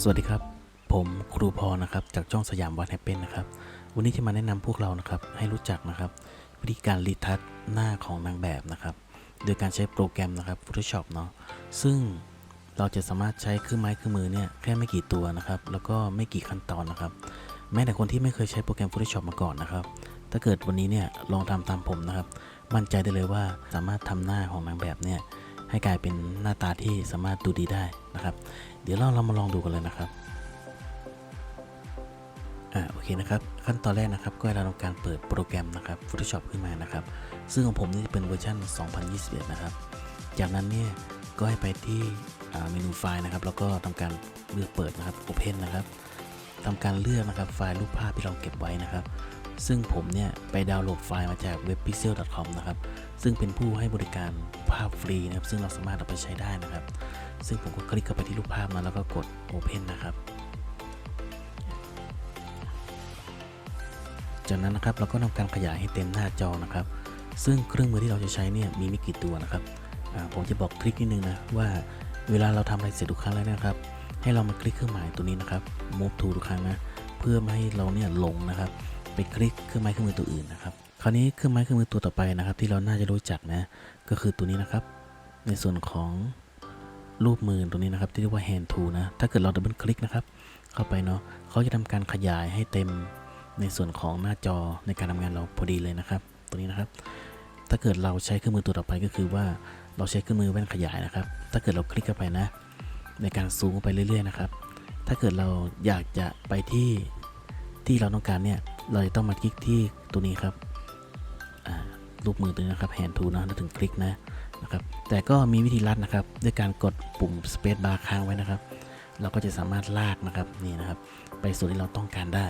สวัสดีครับ ผมครูพรนะครับจากช่องสยามวันแฮปเป็นนะครับ วันนี้จะมาแนะนำพวกเรานะครับให้รู้จักนะครับ วิธีการรีทัชหน้าของนางแบบนะครับ โดยการใช้โปรแกรมนะครับ Photoshop เนาะซึ่งเราจะสามารถใช้เครื่องไม้เครื่องมือเนี่ยแค่ไม่กี่ตัวนะครับ แล้วก็ไม่กี่ขั้นตอนนะครับ แม้แต่คนที่ไม่เคยใช้โปรแกรม Photoshop มาก่อนนะครับ ถ้าเกิดวันนี้เนี่ยลองทำตามผมนะครับ มั่นใจได้เลยว่าสามารถทำหน้าของนางแบบเนี่ยให้กลายเป็นหน้าตาที่สามารถดูดีได้นะครับ เดี๋ยวเราเรามาลองดูกันเลยนะครับอ่าโอเคนะครับ ขั้นตอนแรกนะครับ ก็ให้เราทำการเปิดโปรแกรมนะครับ Photoshop ขึ้นมานะครับ ซึ่งของผมนี่จะเป็นเวอร์ชัน2021 นะครับ จากนั้นเนี่ยก็ให้ไปที่เมนูไฟล์นะครับ แล้วก็ทำการเลือกเปิดนะครับ Open นะครับทำการเลือกนะครับไฟล์รูปภาพที่เราเก็บไว้นะครับ ซึ่งผมเนี่ยไปดาวน์โหลดไฟล์มาจาก webpixel.com นะครับ ซึ่งเป็นผู้ให้บริการภาพฟรีนะครับ ซึ่งเราสามารถเอาไปใช้ได้นะครับ ซึ่งผมก็คลิกเข้าไปที่รูปภาพนั้นแล้วก็กด Open นะครับ จากนั้นนะครับเราก็ทำการขยายให้เต็มหน้าจอนะครับ ซึ่งเครื่องมือที่เราจะใช้เนี่ยมีไม่กี่ตัวนะครับผมจะบอกทริคนิดนึงนะว่าเวลาเราทำอะไรเสร็จทุกครั้งแล้วนะครับ ให้เรามาคลิกเครื่องหมายตัวนี้นะครับ move to ทุกครั้งนะเพื่อไม่ให้เราเนี่ยหลงนะครับ ไปคลิกเครื่องไม้เครื่องมือตัวอื่นนะครับคราวนี้เครื่องไม้เครื่องมือตัวต่อไปนะครับ ที่เราน่าจะรู้จักนะก็คือตัวนี้นะครับ ในส่วนของ รูปมือตัวนี้นะครับ ที่เรียกว่า hand tool นะ ถ้าเกิดเราดับเบิลคลิกนะครับ เข้าไปเนาะเขาจะทำการขยายให้เต็มในส่วนของหน้าจอในการทำงานเราพอดีเลยนะครับ ตัวนี้นะครับ ถ้าเกิดเราใช้เครื่องมือตัวต่อไปก็คือว่าเราใช้เครื่องมือแว่นขยายนะครับ ถ้าเกิดเราคลิกเข้าไปนะ ในการซูมเข้าไปเรื่อยๆนะครับ ถ้าเกิดเราอยากจะไปที่ที่เราต้องการเนี่ย เราจะต้องมาคลิกที่ตัวนี้ครับรูปมือตัวนี้นะครับ hand tool นะแล้วถึงคลิกนะ นะครับ แต่ก็มีวิธีลัดนะครับ ด้วยการกดปุ่ม space bar ค้างไว้นะครับ เราก็จะสามารถลากนะครับนี่นะครับ ไปส่วนที่เราต้องการได้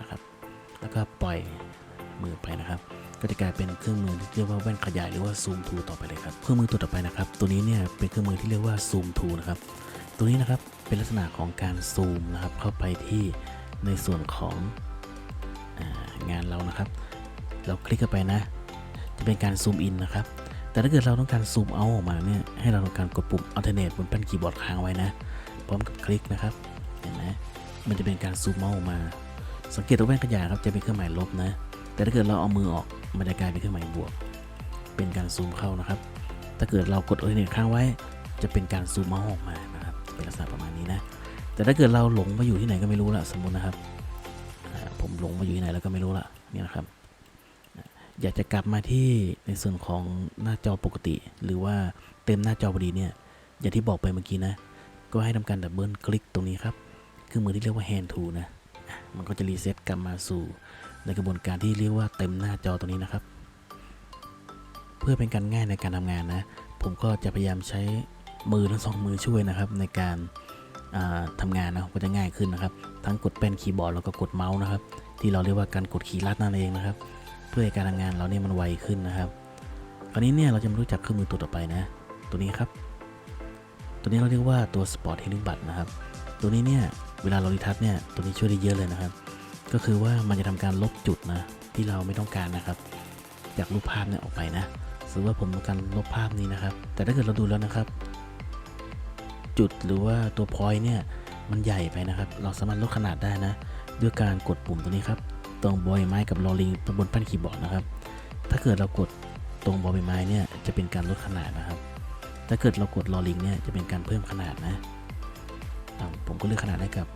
นะครับ แล้วก็ปล่อยมือไปนะครับก็จะกลายเป็นเครื่องมือที่เรียกว่าแว่นขยายหรือว่าซูมทูต่อไปเลยครับ เครื่องมือตัวต่อไปนะครับ ตัวนี้เนี่ยเป็นเครื่องมือที่เรียกว่าซูมทูนะครับ ตัวนี้นะครับเป็นลักษณะของการซูมนะครับเข้าไปที่ในส่วนของงานเรานะครับ เราคลิกเข้าไปนะ จะเป็นการซูมอินนะครับ แต่ถ้าเกิดเราต้องการซูมเอาออกมาเนี่ย ให้เราทำการกดปุ่ม alternate บนแป้นคีย์บอร์ดค้างไว้นะ พร้อมกับคลิกนะครับ เห็นไหมมันจะเป็นการซูมเอาออกมา สังเกตว่าแว่นขยายครับจะเป็นเครื่องหมายลบนะ แต่ถ้าเกิดเราเอามือออก มันจะกลายเป็นเครื่องหมายบวก เป็นการซูมเข้านะครับ ถ้าเกิดเรากด alternate ค้างไว้ จะเป็นการซูมเอาออกมานะครับ เป็นลักษณะประมาณนี้นะ แต่ถ้าเกิดเราหลงไปอยู่ที่ไหนก็ไม่รู้ละสมมตินะครับ ผมหลงไปอยู่ที่ไหนแล้วก็ไม่รู้ละเนี่ยนะครับ อยากจะกลับมาที่ในส่วนของหน้าจอปกติ หรือว่าเต็มหน้าจอพอดีเนี่ย อย่างที่บอกไปเมื่อกี้นะ ก็ให้ทำการดับเบิลคลิกตรงนี้ครับเครื่องมือที่เรียกว่า hand tool นะ มันก็จะรีเซ็ตกลับมาสู่ในกระบวนการที่เรียกว่าเต็มหน้าจอตรงนี้นะครับ เพื่อเป็นการง่ายในการทำงานนะ ผมก็จะพยายามใช้มือทั้งสองมือช่วยนะครับในการาทำงานนะก็จะง่ายขึ้นนะครับ ทั้งกดแป้นคีย์บอร์ดแล้วก็กดเมาส์นะครับ ที่เราเรียกว่าการกดคีย์ลัดนั่นเองนะครับ เพื่อให้การทำงานเราเนี่ยมันไวขึ้นนะครับคราวนี้เนี่ยเราจะมารู้จักเครื่องมือตัวต่อไปนะ ตัวนี้ครับ ตัวนี้เราเรียกว่าตัว Sport Healing Bud นะครับ ตัวนี้เนี่ยเวลาเรารีทัชเนี่ยตัวนี้ช่วยได้เยอะเลยนะครับ ก็คือว่ามันจะทำการลบจุดนะที่เราไม่ต้องการนะครับ จากรูปภาพเนี่ยออกไปนะสมมติว่าผมต้องการลบภาพนี้นะครับ แต่ถ้าเกิดเราดูแล้วนะครับ จุดหรือว่าตัวพอยต์เนี่ยมันใหญ่ไปนะครับ เราสามารถลดขนาดได้นะ ด้วยการกดปุ่มตัวนี้ครับ ตรงบอยไม้กับลอลิงบนแป้นคีย์บอร์ดนะครับ ถ้าเกิดเรากดตรงบอยไม้เนี่ยจะเป็นการลดขนาดนะครับ ถ้าเกิดเรากดลอลิงเนี่ยจะเป็นการเพิ่มขนาดนะ ผมก็เลือกขนาดให้กับ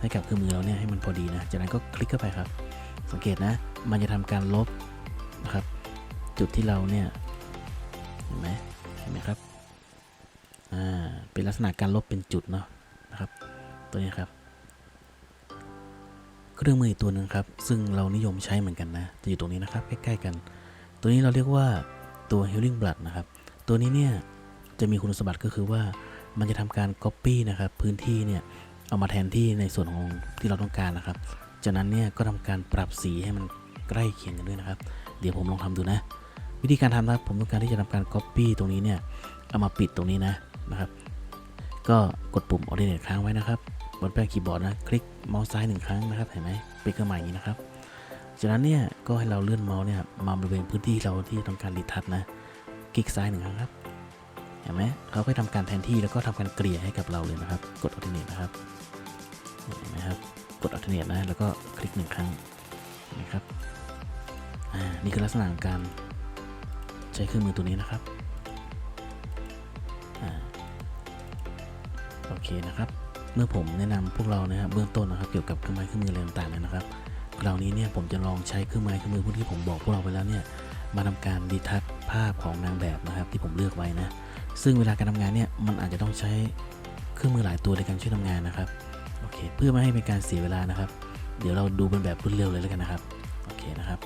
ให้กับเครื่องมือเราเนี่ยให้มันพอดีนะ จากนั้นก็คลิกเข้าไปครับ สังเกตนะ มันจะทำการลบนะครับ จุดที่เราเนี่ย เห็นไหมเห็นไหมครับ อ่า เป็นลักษณะการลบเป็นจุดเนาะนะครับ ตัวนี้ครับ เครื่องมืออีกตัวหนึ่งครับ ซึ่งเรานิยมใช้เหมือนกันนะ จะอยู่ตรงนี้นะครับ ใกล้ๆกัน ตัวนี้เราเรียกว่าตัว healing blood นะครับ ตัวนี้เนี่ยจะมีคุณสมบัติก็คือว่ามันจะทำการ copy นะครับ พื้นที่เนี่ยเอามาแทนที่ในส่วนของที่เราต้องการนะครับ จากนั้นเนี่ยก็ทำการปรับสีให้มันใกล้เคียงกันด้วยนะครับ เดี๋ยวผมลองทำดูนะ วิธีการทำนะครับ ผมต้องการที่จะทำการ copy ตรงนี้เนี่ยเอามาปิดตรงนี้นะนะครับ ก็กดปุ่ม alternate ค้างไว้นะครับ บนแป้นคีย์บอร์ดนะคลิกเมาส์ซ้ายหนึ่งครั้งนะครับเห็นไหมเป็นเครื่องหม่อย่างนี้นะครับจากนั้นเนี่ยก็ให้เราเลื่อนเมาส์เนี่ยมาบริเวณพื้นที่เราที่ต้องการรีทัชนะคลิกซ้ายหนึ่งครั้งครับเห็นไหมเขาก็ทำการแทนที่แล้วก็ทำการเกลี่ยให้กับเราเลยนะครับ กด alternate นะครับเห็นไหมครับกด alternate นะแล้วก็คลิกหนึ่งครั้งนะครับอ่านี่คือลักษณะของการใช้เครื่องมือตัวนี้นะครับอ่าโอเคนะครับ เมื่อผมแนะนำพวกเรานะครับเบื้องต้นนะครับเกี่ยวกับเครื่องไม้เครื่องมืออะไรต่างๆเนี่ยนะครับคราวนี้เนี่ยผมจะลองใช้เครื่องไม้เครื่องมือพวกที่ผมบอกพวกเราไปแล้วเนี่ยมาทำการดีทัชภาพของนางแบบนะครับที่ผมเลือกไว้นะซึ่งเวลาการทำงานเนี่ยมันอาจจะต้องใช้เครื่องมือหลายตัวในการช่วยทำงานนะครับโอเคเพื่อไม่ให้เป็นการเสียเวลานะครับ เดี๋ยวเราดูเป็นแบบรวดเร็วเลยแล้วกันนะครับโอเคนะครับ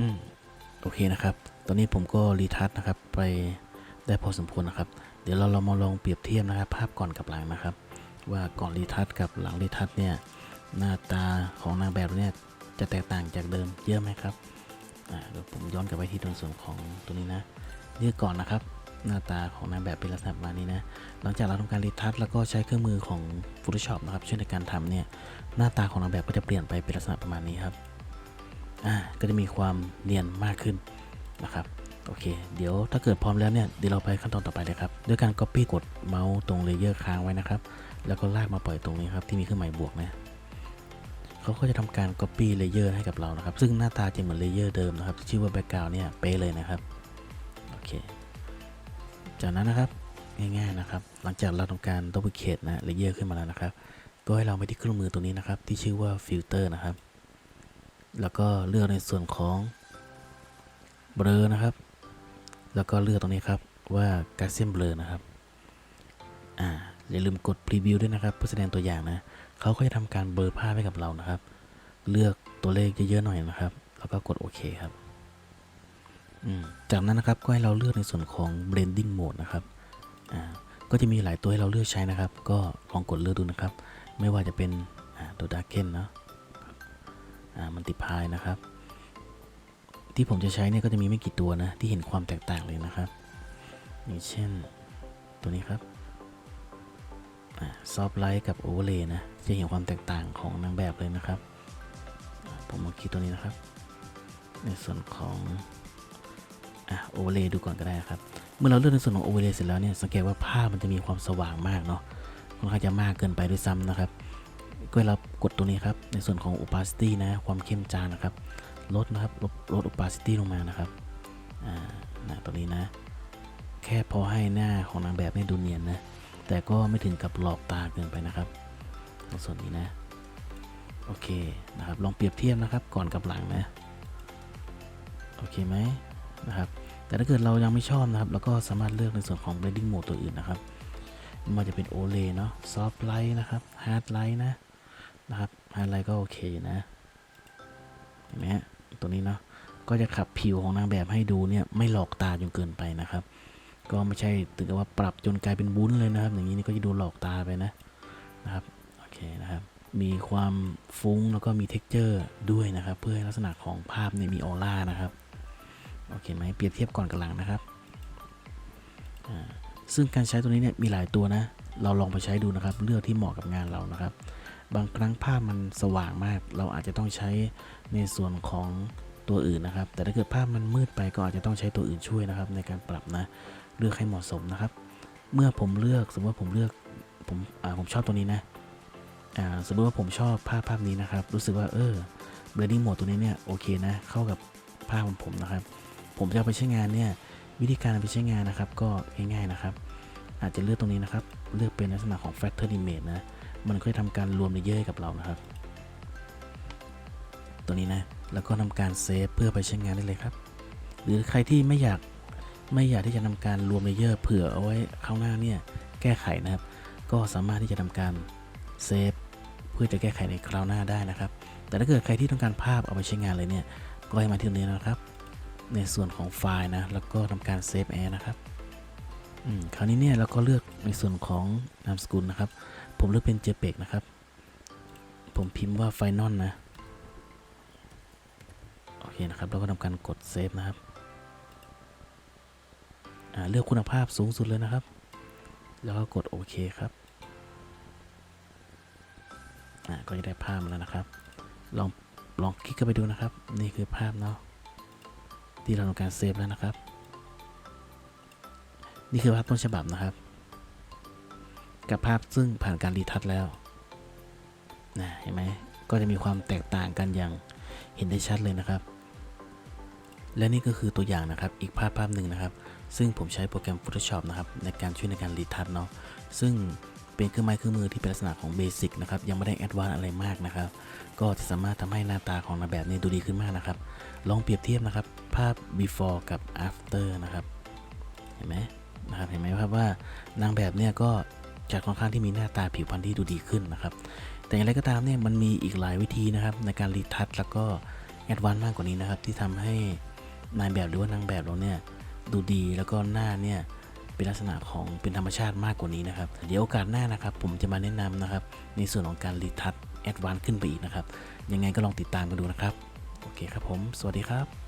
อืมโอเคนะครับ ตอนนี้ผมก็รีทัชนะครับ ไปได้พอสมควรนะครับ เดี๋ยวเราเรามาลองเปรียบเทียบนะครับ ภาพก่อนกับหลังนะครับ ว่าก่อนรีทัชกับหลังรีทัชเนี่ยหน้าตาของนางแบบเนี่ยจะแตกต่างจากเดิมเยอะไหมครับอ่าเดี๋ยวผมย้อนกลับไปที่ตรงส่วนของตัวนี้นะนี่ก่อนนะครับ หน้าตาของนางแบบเป็นลักษณะประมาณนี้นะหลังจากเราทำการรีทัชแล้วก็ใช้เครื่องมือของ Photoshop นะครับช่วยในการทำเนี่ยหน้าตาของนางแบบก็จะเปลี่ยนไปเป็นลักษณะประมาณนี้ครับ ก็จะมีความเนียนมากขึ้นนะครับโอเค เดี๋ยวถ้าเกิดพร้อมแล้วเนี่ยเดี๋ยวเราไปขั้นตอนต่อไปเลยครับด้วยการ Copy กดเมาส์ตรงเลเยอร์ค้างไว้นะครับ แล้วก็ลากมาปล่อยตรงนี้ครับที่มีเครื่องหมายบวกนะเขาก็จะทำการ Copy เลเยอร์ให้กับเรานะครับ ซึ่งหน้าตาจะเหมือนเลเยอร์เดิมนะครับที่ชื่อว่า Background เนี่ยเป๊ะเลยนะครับโอเค จากนั้นนะครับง่ายๆนะครับ หลังจากเราทำการ Duplicate นะเลเยอร์ขึ้นมาแล้วนะครับ ก็ให้เราไปที่เครื่องมือตัวนี้นะครับที่ชื่อว่า Filter นะครับ แล้วก็เลือกในส่วนของเบลอนะครับ แล้วก็เลือกตรงนี้ครับว่าการเซียมเบลอนะครับอ่าอย่าลืมกดพรีวิวด้วยนะครับเพื่อแสดงตัวอย่างนะเขาก็จะทำการเบลอภาพให้กับเรานะครับ เลือกตัวเลขเยอะๆหน่อยนะครับ แล้วก็กดโอเคครับจากนั้นนะครับก็ให้เราเลือกในส่วนของ blending mode นะครับก็จะมีหลายตัวให้เราเลือกใช้นะครับ ก็ลองกดเลือกดูนะครับ ไม่ว่าจะเป็นตัว darken เนาะ มันติพายนะครับ ที่ผมจะใช้เนี่ยก็จะมีไม่กี่ตัวนะที่เห็นความแตกต่างเลยนะครับ อย่างเช่นตัวนี้ครับซอฟไลท์กับโอเวอร์เลย์นะจะเห็นความแตกต่างของนางแบบเลยนะครับ ผมมาคลิกตัวนี้นะครับ ในส่วนของโอเวอร์เลย์ดูก่อนก็ได้ครับ เมื่อเราเลือกในส่วนของโอเวอร์เลย์เสร็จแล้วเนี่ยสังเกตว่าภาพมันจะมีความสว่างมากเนาะค่อนข้างจะมากเกินไปด้วยซ้ำนะครับก็เรา ดตัวนี้ครับในส่วนของ opacity นะความเข้มจางนะครับลดนะครับลดลด opacity ลงมานะครับอ่านะตัวนี้นะ แค่พอให้หน้าของนางแบบไม่ดูเนียนนะแต่ก็ไม่ถึงกับหลอกตาเกินไปนะครับในส่วนนี้นะโอเคนะครับลองเปรียบเทียบนะครับก่อนกับหลังนะโอเคไหมนะครับแต่ถ้าเกิดเรายังไม่ชอบนะครับเราก็สามารถเลือกในส่วนของ blending mode ตัวอื่นนะครับม่ว่าจะเป็น OLED เนาะ soft light นะครับ hard light นะ นะครับ hard light ก็โอเคนะเห็นไหมฮะตัวนี้เนาะก็จะขับผิวของนางแบบให้ดูเนี่ยไม่หลอกตาจนเกินไปนะครับ ก็ไม่ใช่ถึงกับว่าปรับจนกลายเป็นวุ้นเลยนะครับ อย่างนี้นี่ก็จะดูหลอกตาไปนะนะครับโอเคนะครับ มีความฟุ้งแล้วก็มีเท็กเจอร์ด้วยนะครับ เพื่อให้ลักษณะของภาพเนี่ยมีออร่านะครับโอเคไหมเปรียบเทียบก่อนกับหลังนะครับซึ่งการใช้ตัวนี้เนี่ยมีหลายตัวนะ เราลองไปใช้ดูนะครับ เลือกที่เหมาะกับงานเรานะครับ บางครั้งภาพมันสว่างมาก เราอาจจะต้องใช้ในส่วนของตัวอื่นนะครับ แต่ถ้าเกิดภาพมันมืดไปก็อาจจะต้องใช้ตัวอื่นช่วยนะครับ ในการปรับนะเลือกให้เหมาะสมนะครับ เมื่อผมเลือกสมมติว่าผมเลือกผมอ่าผมชอบตัวนี้นะอ่าสมมติว่าผมชอบภาพภาพนี้นะครับ รู้สึกว่าเออ blending mode ตัวนี้เนี่ยโอเคนะ เข้ากับภาพของผมนะครับ ผมจะเอาไปใช้งานเนี่ยวิธีการเอาไปใช้งานนะครับก็ง่ายๆนะครับ อาจจะเลือกตรงนี้นะครับ เลือกเป็นลักษณะของ factor image นะ มันก็จะทำการรวมเลเยอร์ให้กับเรานะครับ ตัวนี้นะ แล้วก็ทำการเซฟเพื่อไปใช้งานได้เลยครับ หรือใครที่ไม่อยากไม่อยากที่จะทำการรวมเลเยอร์เผื่อเอาไว้ข้างหน้าเนี่ยแก้ไขนะครับ ก็สามารถที่จะทำการเซฟเพื่อจะแก้ไขในคราวหน้าได้นะครับ แต่ถ้าเกิดใครที่ต้องการภาพเอาไปใช้งานเลยเนี่ยก็ให้มาที่ตรงนี้นะครับ ในส่วนของไฟล์นะ แล้วก็ทำการเซฟแอร์นะครับอืมคราวนี้เนี่ยเราก็เลือกในส่วนของนามสกุลนะครับ ผมเลือกเป็น JPEG นะครับ ผมพิมพ์ว่า Final นะ โอเคนะครับแล้วก็ทำการกดเซฟนะครับเลือกคุณภาพสูงสุดเลยนะครับ แล้วก็กดโอเคครับก็จะได้ภาพมาแล้วนะครับ ลองลองคลิกเข้าไปดูนะครับ นี่คือภาพเนาะที่เราทำการเซฟแล้วนะครับ นี่คือภาพต้นฉบับนะครับ กับภาพซึ่งผ่านการรีทัชแล้วนะเห็นไหมก็จะมีความแตกต่างกันอย่างเห็นได้ชัดเลยนะครับ และนี่ก็คือตัวอย่างนะครับอีกภาพภาพหนึ่งนะครับ ซึ่งผมใช้โปรแกรม Photoshop นะครับในการช่วยในการรีทัชเนาะซึ่งเป็นเครื่องไม้เครื่องมือที่เป็นลักษณะของเบสิกนะครับยังไม่ได้แอดวานอะไรมากนะครับ ก็จะสามารถทำให้หน้าตาของนางแบบนี้ดูดีขึ้นมากนะครับ ลองเปรียบเทียบนะครับ ภาพ before กับ after นะครับ เห็นไหมนะครับเห็นไหมครับว่านางแบบเนี่ยก็ จะค่อนข้างที่มีหน้าตาผิวพรรณที่ดูดีขึ้นนะครับ แต่อย่างไรก็ตามเนี่ยมันมีอีกหลายวิธีนะครับ ในการรีทัชแล้วก็แอดวานซ์มากกว่านี้นะครับ ที่ทำให้นายแบบหรือว่านางแบบเราเนี่ยดูดีแล้วก็หน้าเนี่ยเป็นลักษณะของเป็นธรรมชาติมากกว่านี้นะครับ เดี๋ยวโอกาสหน้านะครับ ผมจะมาแนะนำนะครับ ในส่วนของการรีทัชแอดวานซ์ขึ้นไปอีกนะครับ ยังไงก็ลองติดตามกันดูนะครับ โอเคครับผม สวัสดีครับ